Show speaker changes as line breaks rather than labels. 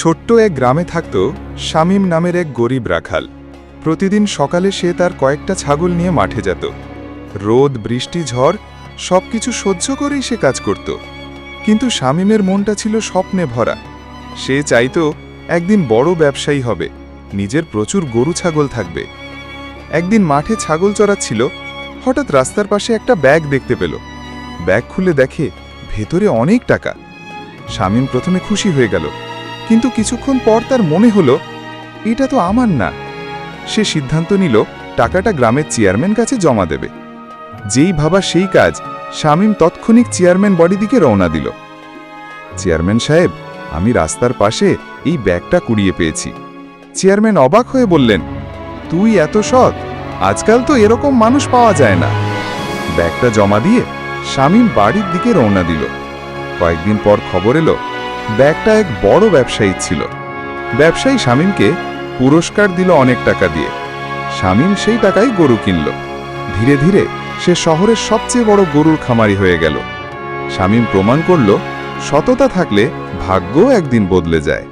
ছোট্ট এক গ্রামে থাকত শামীম নামের এক গরিব রাখাল। প্রতিদিন সকালে সে তার কয়েকটা ছাগল নিয়ে মাঠে যেত। রোদ, বৃষ্টি, ঝড়, সবকিছু সহ্য করেই সে কাজ করত। কিন্তু শামীমের মনটা ছিল স্বপ্নে ভরা। সে চাইতো একদিন বড় ব্যবসায়ী হবে, নিজের প্রচুর গরু ছাগল থাকবে। একদিন মাঠে ছাগল চড়াচ্ছিল, হঠাৎ রাস্তার পাশে একটা ব্যাগ দেখতে পেল। ব্যাগ খুলে দেখে ভেতরে অনেক টাকা। শামীম প্রথমে খুশি হয়ে গেল। কিন্তু কিছুক্ষণ পর তার মনে হলো, এটা তো আমার না। সে সিদ্ধান্ত নিল, টাকাটা গ্রামের চেয়ারম্যান কাছে জমা দেবে। যেই ভাবা সেই কাজ, শামীম তৎক্ষণিক চেয়ারম্যান বডি দিকে রওনা দিল। চেয়ারম্যান সাহেব, আমি রাস্তার পাশে এই ব্যাগটা কুড়িয়ে পেয়েছি। চেয়ারম্যান অবাক হয়ে বললেন, তুই এত সৎ, আজকাল তো এরকম মানুষ পাওয়া যায় না। ব্যাগটা জমা দিয়ে শামীম বাড়ির দিকে রওনা দিল। কয়েকদিন পর খবর এলো ব্যাগটা এক বড় ব্যবসায়ী ছিল। ব্যবসায়ী শামীমকে পুরস্কার দিল অনেক টাকা দিয়ে। শামীম সেই টাকায় গরু কিনল। ধীরে ধীরে সে শহরের সবচেয়ে বড় গরুর খামারি হয়ে গেল। শামীম প্রমাণ করল, সততা থাকলে ভাগ্য একদিন বদলে যায়।